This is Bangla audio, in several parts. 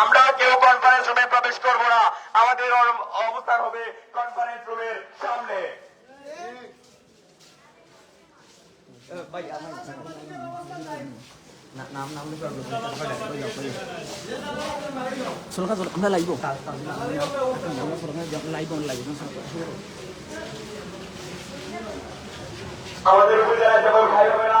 আমরা কেউ কনফারেন্স রুমে প্রবেশ করব না। আমাদের অবস্থান হবে কনফারেন্স রুমের সামনে। আমাদের পূজায় কেবল খাই হবে না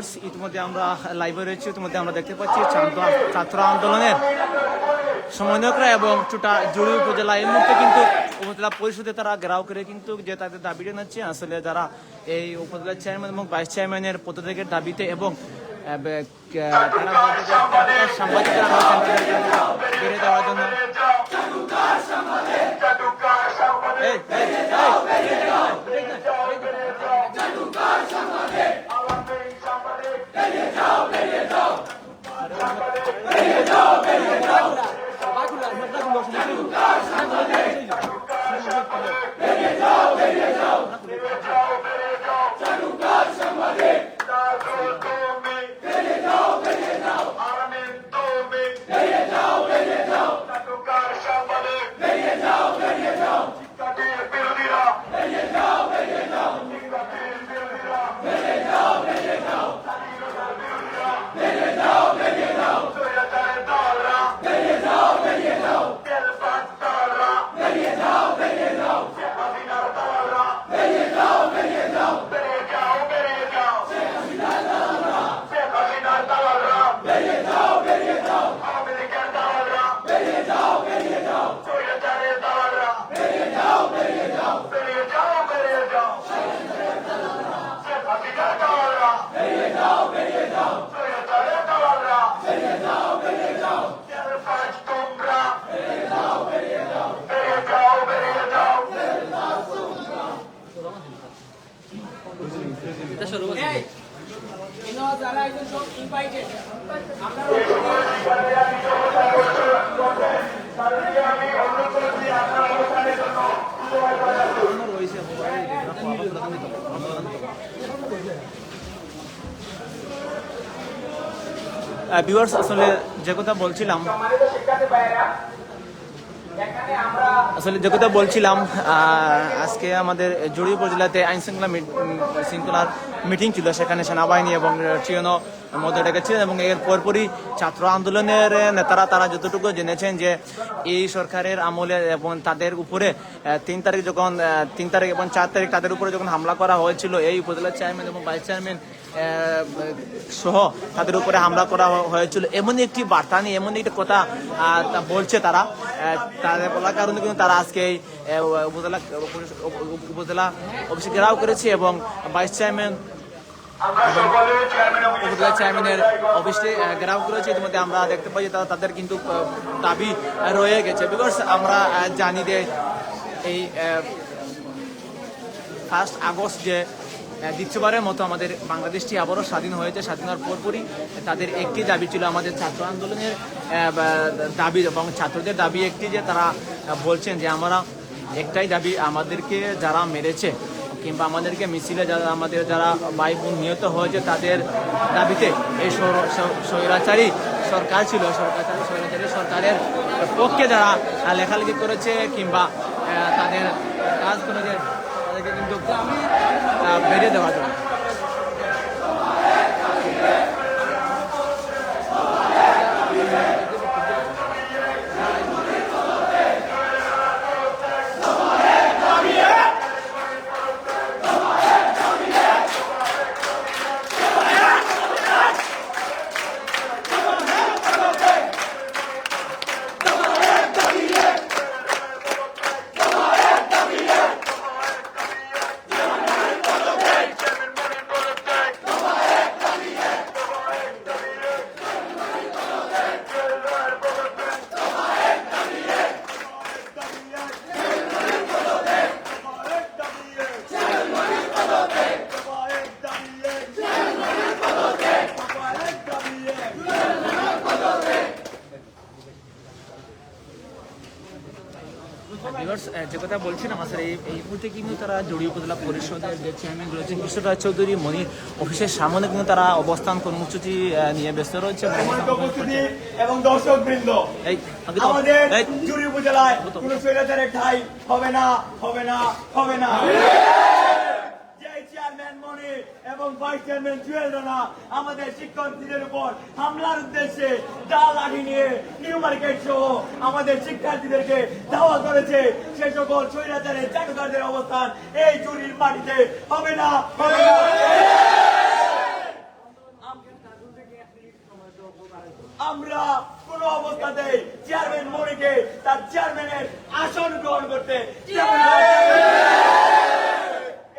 ভিউয়ার্স ইতিমধ্যে আমরা লাইভে রয়েছি, ইতিমধ্যে আমরা দেখতে পাচ্ছি ছাত্র আন্দোলনের সমন্বয়করা এবং চুটা জুড়ি উপজেলা। এই মুহূর্তে কিন্তু উপজেলা পরিষদে তারা ঘেরাও করে কিন্তু যে তাদের দাবি জানাচ্ছে, আসলে যারা এই উপজেলা চেয়ারম্যান এবং ভাইস চেয়ারম্যানের পদত্যাগের দাবিতে এবং সাংবাদিকরা দেওয়ার জন্য। ভিউয়ার্স আসলে যে কথা বলছিলাম সম্মানিত শিক্ষার্থী ভাইয়েরা এখানে আমরা আসলে যে কথা বলছিলাম আজকে আমাদের জড়িয়ে উপজেলাতে আইন শৃঙ্খলা শৃঙ্খলার মিটিং ছিল, সেখানে সেনাবাহিনী এবং ট্রিয়নো মধ্যে ডেকেছিলেন এবং এর পরপরই ছাত্র আন্দোলনের নেতারা তারা যতটুকু জেনেছেন যে এই সরকারের আমলে এবং তাদের উপরে তিন তারিখ যখন তিন তারিখ এবং চার তারিখ তাদের উপরে যখন হামলা করা হয়েছিল, এই উপজেলার চেয়ারম্যান এবং ভাইস চেয়ারম্যান সহ তাদের উপরে হামলা করা হয়েছিল। এমন একটি বার্তা নিয়ে, এমন একটি কথা বলছে তারা। তাদের বলার কারণে কিন্তু তারা আজকে উপজেলা উপজেলা অফিসে ঘেরাও করেছে এবং ভাইস চেয়ারম্যান উপজেলা চেয়ারম্যানের অফিসে ঘেরাও করেছে। ইতিমধ্যে আমরা দেখতে পাই যে তারা, তাদের কিন্তু দাবি রয়ে গেছে। বিকজ আমরা জানি যে এই ফার্স্ট আগস্ট যে দ্বিতীয়বারের মতো আমাদের বাংলাদেশটি আবারও স্বাধীন হয়েছে, স্বাধীন হওয়ার পরপরই তাদের একটি দাবি ছিল আমাদের ছাত্র আন্দোলনের দাবি এবং ছাত্রদের দাবি একটি যে তারা বলছেন যে আমরা একটাই দাবি, আমাদেরকে যারা মেরেছে কিংবা আমাদেরকে মিছিলে যারা, আমাদের যারা ভাই বোন নিহত হয়েছে তাদের দাবিতে এই স্বৈরাচারী সরকার ছিল, সরকারি, স্বৈরাচারী সরকারের পক্ষে যারা লেখালেখি করেছে কিংবা তাদের কাজ করেছে, তাদেরকে কিন্তু বেরিয়ে দেওয়ার জন্য যে কথা বলছিলাম আসলে এই এই মুহূর্তে কিন্তু তারা জড়িয়ে উপজেলা পরিষদের যে চেয়ারম্যান রয়েছেন কৃষ্ণরাজ চৌধুরী মনির অফিসের সামনে কিন্তু তারা অবস্থান কর্মসূচি নিয়ে ব্যস্ত রয়েছে এবং দর্শক বৃন্দ আমাদের উপজেলায় কোন ঠাই হবে না হবে না হবে না। এবং ভাইস চেয়ারম্যান জুয়েল রানা আমাদের শিক্ষার্থীদের উপর হামলার উদ্দেশ্যে দা লাঠি নিয়ে নিউ মার্কেট সহ আমাদের শিক্ষার্থীদেরকে ধাওয়া করেছে। সে সকল স্বৈরাচারের চাটুকারদের অবস্থান এই চুরির মাটিতে হবে না? হবে না আমরা কোন অবস্থাতেই চেয়ারম্যান মনিকে তার চেয়ারম্যানের আসন গ্রহণ করতে দেব না।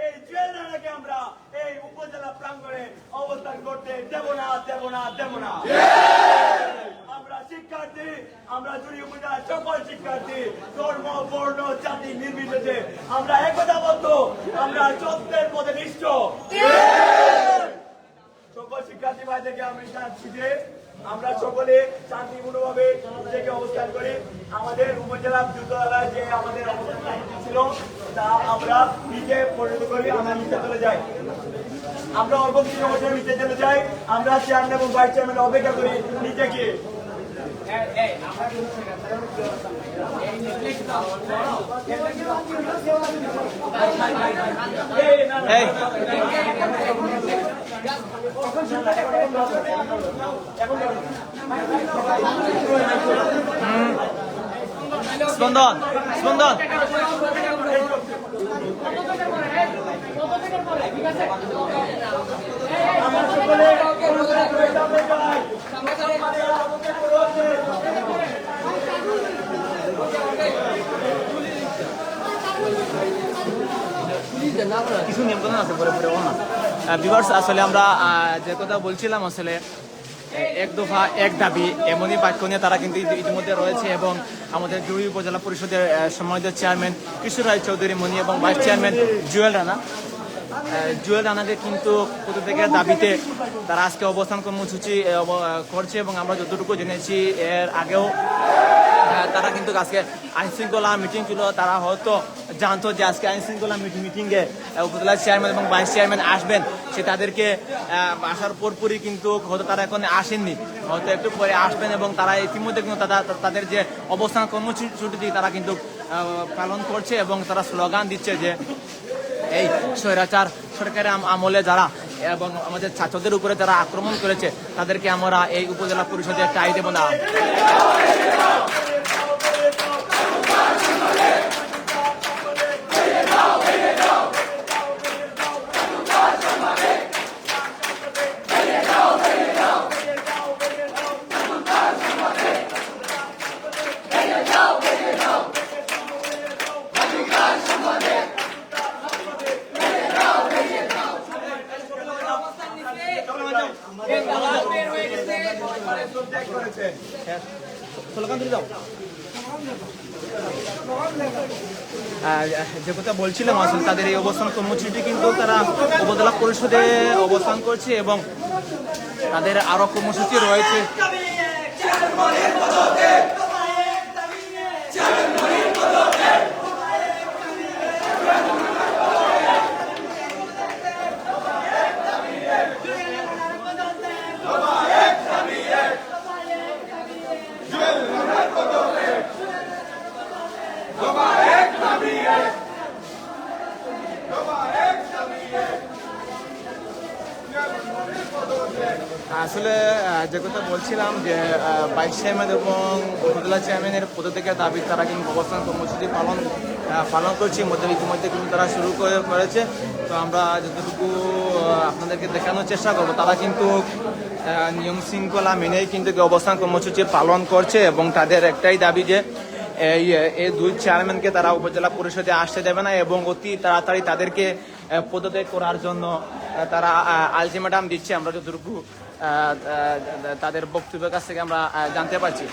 এই জেলাকে আমরা এই উপজেলা প্রাঙ্গণে অবস্থান করতে দেব না দেব না দেব না আমরা শিক্ষার্থী আমরা জুড়ি উপজেলার সকল শিক্ষার্থী ধর্ম বর্ণ জাতি নির্বিশেষে আমরা একতাবদ্ধ আমরা সত্যের পথে নিষ্ঠ সকল শিক্ষার্থী ভাইদেরকে আমি জানাচ্ছি যে আমরা সকলে শান্তিপূর্ণভাবে নিজেকে অবস্থান করি আমাদের উপজেলা বিদ্যালয় যে আমাদের ছিল তা আমরা নিচে পরিণত করি আমরা নিচে চলে যাই আমরা অল্প কিছু বছর নিচে চলে যাই আমরা চেয়ারম্যান এবং ভাইস চেয়ারম্যান অপেক্ষা করি নিচে গিয়ে এই না, না, এই স্পন্দন স্পন্দন। কিছু নিয়মকানুন আছে পরে পরে বিভার্স আসলে আমরা যে কথা বলছিলাম আসলে এক দফা, এক দাবি, এমনই বাক্য নিয়ে তারা কিন্তু ইতি- ইতিমধ্যে রয়েছে এবং আমাদের দুই উপজেলা পরিষদের সম্মানিত চেয়ারম্যান কিশোর রায় চৌধুরী মনি এবং ভাইস চেয়ারম্যান জুয়েল রানা। জুয়েল রানাকে কিন্তু থেকে দাবিতে তারা আজকে অবস্থান কর্মসূচি করছে এবং আমরা যতটুকু জেনেছি, এর আগেও তারা কিন্তু আজকে আইন শৃঙ্খলা মিটিং ছিল, তারা হয়তো জানতো যে আজকে আইন শৃঙ্খলা মিটিংয়ে উপজেলা চেয়ারম্যান এবং ভাইস চেয়ারম্যান আসবেন। সে তাদেরকে আসার পরপরই কিন্তু হয়তো তারা এখন আসেননি। হয়তো একটু পরে আসবেন এবং তারা ইতিমধ্যে কিন্তু তারা, তাদের যে অবস্থান কর্মসূচিটি তারা কিন্তু পালন করছে এবং তারা স্লোগান দিচ্ছে যে, এই স্বৈরাচার সরকারের আমলে যারা এবং আমাদের ছাত্রদের উপরে যারা আক্রমণ করেছে, তাদেরকে আমরা এই উপজেলা পরিষদে টাই দেব না। স্লোগান তুলে দাও আর যে কথা বলছিলাম, আসলে তাদের এই অবস্থান কর্মসূচিটি কিন্তু তারা উপজেলা পরিষদে অবস্থান করছে এবং তাদের আরও কর্মসূচি রয়েছে আসলে আহ, যে কথা বলছিলাম যে বাইক চেয়ারম্যান এবং উপজেলা চেয়ারম্যানের পদ থেকে দাবি তারা কিন্তু অবস্থান কর্মসূচি পালন পালন করছে। মধ্যে ইতিমধ্যে কিন্তু তারা শুরু করে, করেছে। তো আমরা যতটুকু আপনাদেরকে দেখানোর চেষ্টা করব, তারা কিন্তু নিয়ম শৃঙ্খলা মেনেই কিন্তু অবস্থান কর্মসূচি পালন করছে এবং তাদের একটাই দাবি যে, এই এই দুই চেয়ারম্যানকে তারা উপজেলা পরিষদে আসতে দেবে না এবং অতি তাড়াতাড়ি তাদেরকে পদত্যাগ করার জন্য তারা আলটিমেটাম দিচ্ছে। আমরা যতটুকু তাদের বক্তব্যের কাছ থেকে আমরা জানতে পারছি।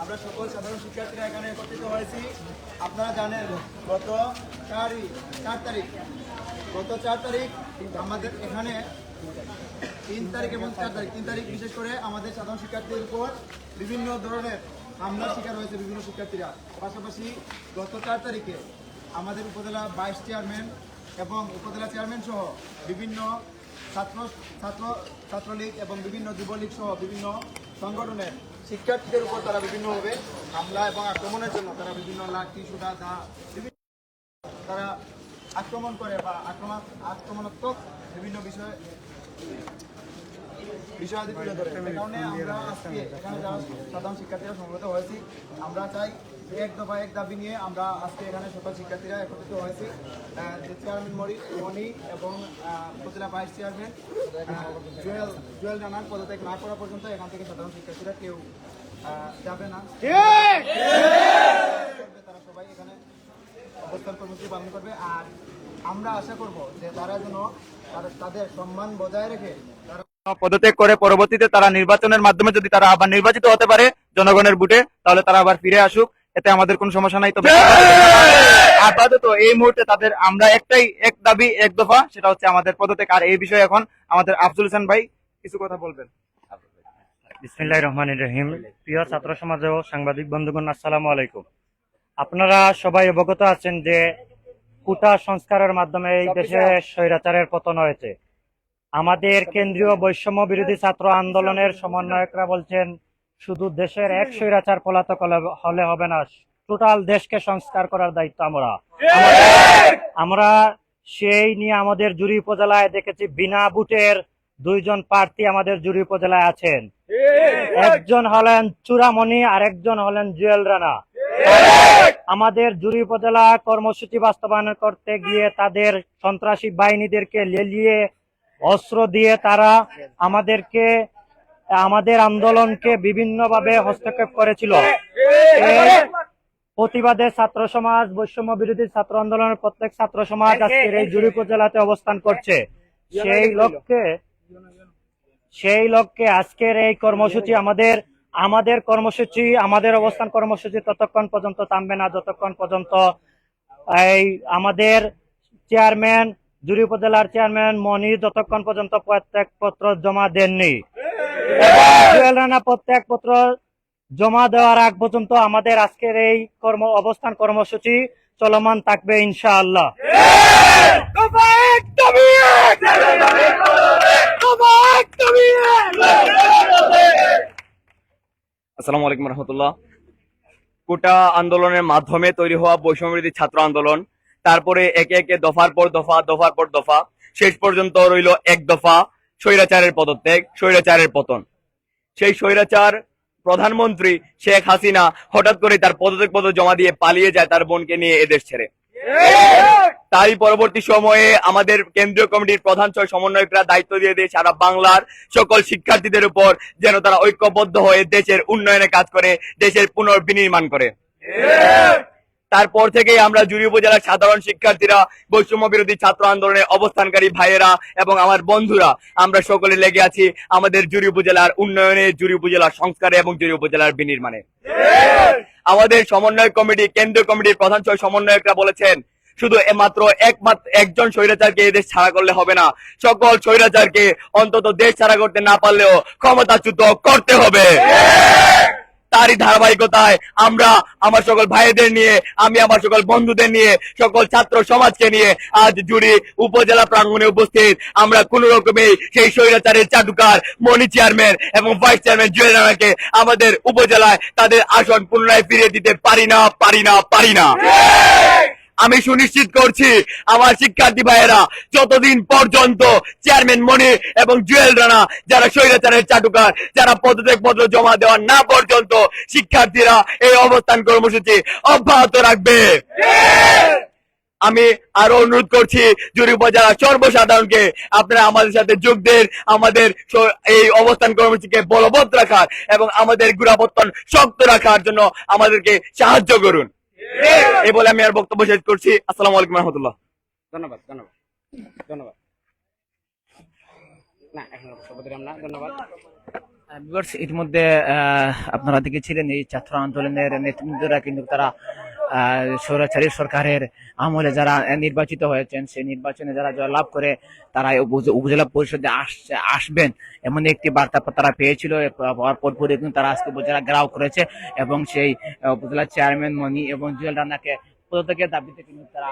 আমরা সকল সাধারণ শিক্ষার্থীরা এখানে একত্রিত হয়েছি আপনারা জানেন, গত চার তারিখ, গত চার তারিখ আমাদের এখানে তিন তারিখ এবং চার তারিখ, তিন তারিখ বিশেষ করে আমাদের সাধারণ শিক্ষার্থীদের উপর বিভিন্ন ধরনের হামলার শিকার হয়েছে বিভিন্ন শিক্ষার্থীরা। পাশাপাশি গত চার তারিখে আমাদের উপজেলা ভাইস চেয়ারম্যান এবং উপজেলা চেয়ারম্যান সহ বিভিন্ন ছাত্র ছাত্র, ছাত্রলীগ এবং বিভিন্ন যুবলীগ সহ বিভিন্ন সংগঠনের শিক্ষার্থীদের উপর তারা বিভিন্নভাবে হামলা এবং আক্রমণের জন্য তারা বিভিন্ন লাঠি সুদা দা বিভিন্ন তারা আক্রমণ করে বা আক্রমণ, আক্রমণাত্মক বিভিন্ন বিষয় বিষয়াদি তুলে ধরে। সে কারণে আমরা আজকে এখানে যারা সাধারণ শিক্ষার্থীরা সমবেত হয়েছি, আমরা চাই এক দফা এক দাবি নিয়ে আমরা আজকে এখানে সকল শিক্ষার্থীরা একত্রিত হয়েছি। যে চেয়ারম্যান মরি মনি এবং উপজেলা ভাইস চেয়ারম্যান জুয়েল জুয়েল রানার পদত্যাগ না করা পর্যন্ত এখান থেকে সাধারণ শিক্ষার্থীরা কেউ যাবে না। তারা সবাই এখানে অবস্থান কর্মসূচি পালন করবে। আর আমরা আশা করব যে তারা যেন তাদের সম্মান বজায় রেখে তারা পদত্যাগ করে পরবর্তীতে তারা নির্বাচনের মাধ্যমে যদি তারা আবার নির্বাচিত হতে পারে জনগণের বুটে তাহলে তারা আবার ফিরে আসুক। এতে আমাদের কোনো সমস্যা নাই। তবে আপাতত এই মুহূর্তে তাদের আমরা একটাই এক দাবি এক দফা সেটা হচ্ছে আমাদের পদত্যাগ। আর এই বিষয়ে এখন আমাদের আফজুল হাসান ভাই কিছু কথা বলবেন। বিসমিল্লাহ রহমান রহিম। প্রিয় ছাত্র সমাজ ও সাংবাদিক বন্ধুগণ আসসালামু আলাইকুম। আপনারা সবাই অবগত আছেন যে কুটা সংস্কারের মাধ্যমে এই দেশে স্বৈরাচারের পতন হয়েছে। আমাদের কেন্দ্রীয় বৈষম্য বিরোধী ছাত্র আন্দোলনের সমন্বয়করা বলছেন, শুধু দেশের এক স্বৈরাচার পলাতক হলে- হবে না, টোটাল দেশকে সংস্কার করার দায়িত্ব আমরা। আমরা সেই নিয়ে আমাদের জুরি উপজেলায় দেখেছি, বিনা বুটের দুইজন প্রার্থী আমাদের জুরি উপজেলায় আছেন। একজন হলেন চূড়ামণি আর একজন হলেন জুয়েল রানা। আমাদের জুরি উপজেলা কর্মসূচি বাস্তবায়ন করতে গিয়ে তাদের সন্ত্রাসী বাহিনীদেরকে লেলিয়ে অস্ত্র দিয়ে তারা আমাদেরকে, আমাদের আন্দোলনকে বিভিন্নভাবে হস্তক্ষেপ করেছিল। প্রতিবাদে ছাত্র সমাজ, বৈষম্য বিরোধী ছাত্র আন্দোলনের প্রত্যেক ছাত্র সমাজ আজকের এই জুরি উপজেলাতে অবস্থান করছে। সেই লক্ষ্যে সেই লক্ষ্যে আজকের এই কর্মসূচি আমাদের আমাদের কর্মসূচি, আমাদের অবস্থান কর্মসূচি ততক্ষণ পর্যন্ত থামবে না, যতক্ষণ পর্যন্ত এই আমাদের চেয়ারম্যান জুরি উপজেলার চেয়ারম্যান মনি যতক্ষণ পর্যন্ত প্রত্যেক পত্র জমা দেননি। প্রত্যেক পত্র জমা দেওয়ার আগ পর্যন্ত আমাদের আজকের এই কর্ম অবস্থান কর্মসূচি চলমান থাকবে ইনশাআল্লাহ। আসসালামু আলাইকুম রহমতুল্লাহ। কোটা আন্দোলনের মাধ্যমে তৈরি হওয়া বৈষম্যবিরোধী ছাত্র আন্দোলন তারপরে একে একে দফার পর দফা, দফার পর দফা, শেষ পর্যন্ত রইল এক দফা, স্বৈরাচারের পদত্যাগ, স্বৈরাচারের পতন। সেই স্বৈরাচার প্রধানমন্ত্রী শেখ হাসিনা হঠাৎ করে তার পদত্যাগ পদ জমা দিয়ে পালিয়ে যায় তার বোনকে নিয়ে এদেশ ছেড়ে। তাই পরবর্তী সময়ে আমাদের কেন্দ্রীয় কমিটির প্রধান ছয় সমন্বয়করা দায়িত্ব দিয়ে দিয়ে সারা বাংলার সকল শিক্ষার্থীদের উপর যেন তারা ঐক্যবদ্ধ হয়ে দেশের উন্নয়নে কাজ করে, দেশের পুনর্বিনির্মাণ করে। তারপর থেকেই আমরা জুড়ি উপজেলার সাধারণ শিক্ষার্থীরা বৈষম্য বিরোধী ছাত্র আন্দোলনে অবস্থানকারী ভাইয়েরা এবং আমার বন্ধুরা, আমরা সকলে লেগে আছি আমাদের জুড়ি উপজেলার উন্নয়নে জুড়ি উপজেলার সংস্কারে এবং জুড়ি উপজেলার বিনির্মাণে। আমাদের সমন্বয় কমিটি, কেন্দ্রীয় কমিটির প্রধান ছয় সমন্বয়করা বলেছেন, শুধু মাত্র একমাত্র একজন স্বৈরাচারকে এদেশ ছাড়া করলে হবে না। সকল স্বৈরাচারকে অন্তত দেশ ছাড়া করতে না পারলেও ক্ষমতাচ্যুত করতে হবে। তারই ধারাবাহিকতায় আমরা আমার সকল ভাইদের নিয়ে, আমি আমার সকল বন্ধুদের নিয়ে, সকল ছাত্র সমাজকে নিয়ে আজ জুড়ি উপজেলা প্রাঙ্গণে উপস্থিত। আমরা কোন রকমেই সেই স্বৈরাচারের চাদুকার মনি চেয়ারম্যান এবং ভাইস চেয়ারম্যান জুয়েল রানাকে আমাদের উপজেলায় তাদের আসন পুনরায় ফিরিয়ে দিতে পারি না পারি না পারি না। আমি সুনিশ্চিত করছি, আমার শিক্ষার্থী ভাইয়েরা, যতদিন পর্যন্ত চেয়ারম্যান মনি এবং জুয়েল রানা যারা স্বৈরাচারের চাটুকার, যারা পদত্যাগ পত্র জমা দেওয়া না পর্যন্ত শিক্ষার্থীরা এই অবস্থান কর্মসূচি অব্যাহত রাখবে। আমি আরও অনুরোধ করছি জুরি উপজেলা সর্বসাধারণকে, আপনারা আমাদের সাথে যোগ দেন, আমাদের এই অবস্থান কর্মসূচিকে বলবৎ রাখার এবং আমাদের গুণাবর্তন শক্ত রাখার জন্য আমাদেরকে সাহায্য করুন। এই বলে আমি আর বক্তব্য শেষ করছি। আসসালাম আলাইকুম রহমতুল্লাহ। ধন্যবাদ ধন্যবাদ ধন্যবাদ। না এখন বক্তব্য দিলাম না ধন্যবাদ। ইতিমধ্যে আহ, আপনারা দেখেছিলেন এই ছাত্র আন্দোলনের নেতৃত্বরা কিন্তু তারা স্বৈরাচারী সরকারের আমলে যারা নির্বাচিত হয়েছেন, সেই নির্বাচনে যারা জয়লাভ করে তারা উপজে- উপজেলা পরিষদে আসছে, আসবেন। এমন একটি বার্তা তারা পেয়েছিল। এ পাওয়ার পরপরই কিন্তু তারা আজকে উপজেলা গ্রাও করেছে এবং সেই উপজেলা চেয়ারম্যান মনি এবং জুয়েল রানাকে পদত্যাগের দাবিতে কিন্তু তারা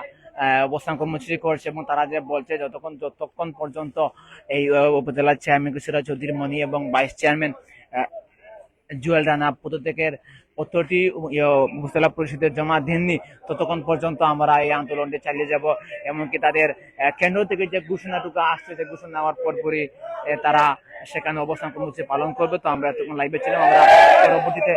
অবস্থান কর্মসূচি করছে এবং তারা যে বলছে, যতক্ষণ যতক্ষণ পর্যন্ত এই উপজেলার চেয়ারম্যান কিশোরা চৌধুরী মনি এবং ভাইস চেয়ারম্যান জুয়েল রানা পদত্যাগের ইয়ে, উপজেলা পরিষদের জমা দেননি ততক্ষণ পর্যন্ত আমরা এই আন্দোলনটি চালিয়ে যাব এমনকি তাদের কেন্দ্র থেকে যে ঘোষণাটুকু আসছে যে ঘোষণা নেওয়ার পরপরই তারা সেখানে অবস্থান কর্মসূচি পালন করবে তো আমরা এতক্ষণ লাইভে ছিলাম আমরা পরবর্তীতে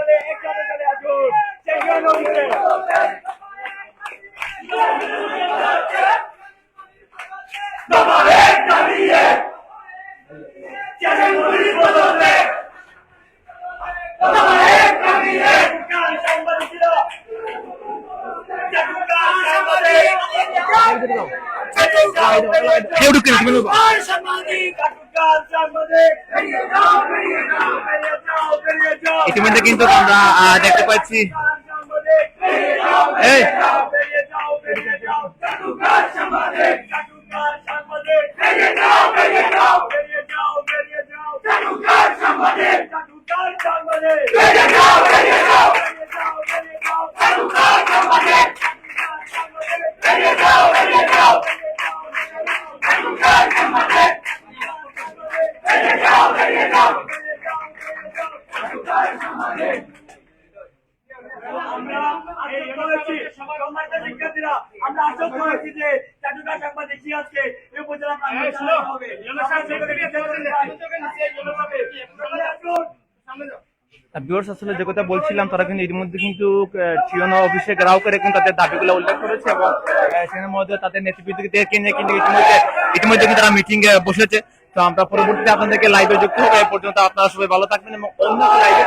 ইতিমধ্যে কিন্তু আমরা দেখতে পাচ্ছি এই Hey! করছি সম্মানিত শিক্ষার্থীরা আমরা আশ্বস্ত হয়েছি যে চাটুকা সাংবাদিক সিরাজকে এই উপজেলা প্রাঙ্গণে জানানো হবে আপনারা সেখানে যেতে পারেন না। সকলে আসুন। আসলে যে কথা বলছিলাম, তারা কিন্তু ইতিমধ্যে কিন্তু টিওনো অফিসে ঘেরাও করে কিন্তু তাদের দাবিগুলো উল্লেখ করেছে এবং সেখানের মধ্যে তাদের নেতৃবৃন্দকে নিয়ে কিন্তু ইতিমধ্যে ইতিমধ্যে কিন্তু তারা মিটিং বসেছে। তো আমরা পরবর্তীতে আপনাদেরকে লাইভে যুক্ত হবে। এ পর্যন্ত আপনারা সবাই ভালো থাকবেন এবং অন্য লাইভে